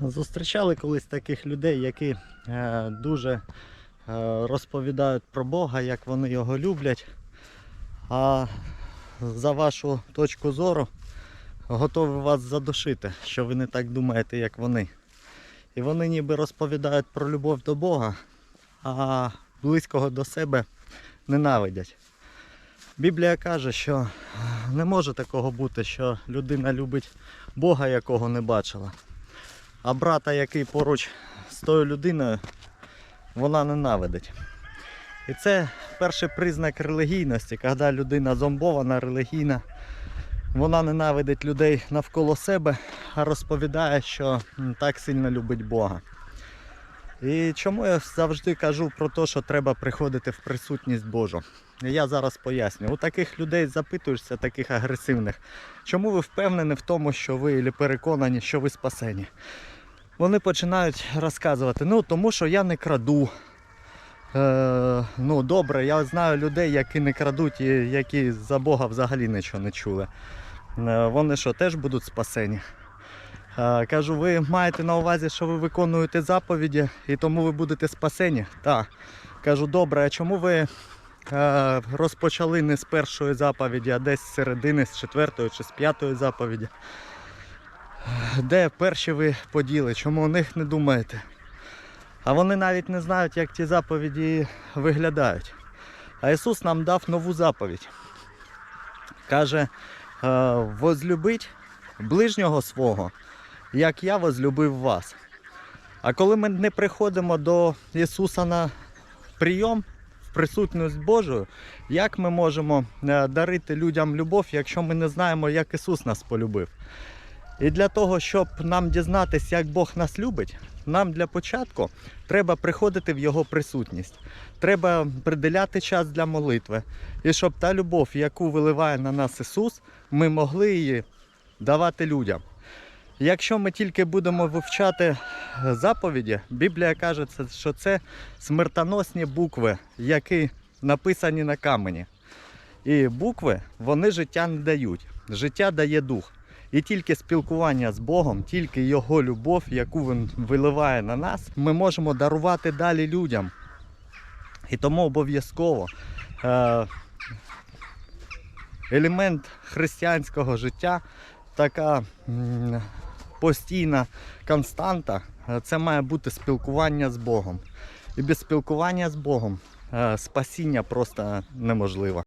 Зустрічали колись таких людей, які е, дуже е, розповідають про Бога, як вони його люблять. А за вашу точку зору готові вас задушити, що ви не так думаєте, як вони. І вони ніби розповідають про любов до Бога, а близького до себе ненавидять. Біблія каже, що не може такого бути, що людина любить Бога, якого не бачила. А брата, який поруч з тою людиною, вона ненавидить. І це перший признак релігійності, коли людина зомбована, релігійна, вона ненавидить людей навколо себе, а розповідає, що так сильно любить Бога. І чому я завжди кажу про те, що треба приходити в присутність Божу? Я зараз поясню. У таких людей запитуєшся, таких агресивних, чому ви впевнені в тому, що ви переконані, що ви спасені? Вони починають розказувати, ну тому що я не краду. Е, ну добре, я знаю людей, які не крадуть і які за Бога взагалі нічого не чули. Е, вони що, теж будуть спасені? Е, кажу, ви маєте на увазі, що ви виконуєте заповіді і тому ви будете спасені? Так. Кажу, добре, а чому ви е, розпочали не з першої заповіді, а десь з середини, з четвертої чи з п'ятої заповіді? Де перші ви поділи? Чому о них не думаєте? А вони навіть не знають, як ті заповіді виглядають. А Ісус нам дав нову заповідь. Каже, е, возлюбить ближнього свого, як я возлюбив вас. А коли ми не приходимо до Ісуса на прийом, в присутність Божу, як ми можемо е, дарити людям любов, якщо ми не знаємо, як Ісус нас полюбив? І для того, щоб нам дізнатися, як Бог нас любить, нам для початку треба приходити в Його присутність. Треба приділяти час для молитви. І щоб та любов, яку виливає на нас Ісус, ми могли її давати людям. Якщо ми тільки будемо вивчати е, заповіді, Біблія каже, що це смертоносні букви, які написані на камені. І букви вони життя не дають. Життя дає дух. І тільки спілкування з Богом, тільки Його любов, яку Він виливає на нас, ми можемо дарувати далі людям. І тому обов'язково е, елемент християнського життя, така постійна константа, е, це має бути спілкування з Богом. І без спілкування з Богом е, спасіння просто неможливо.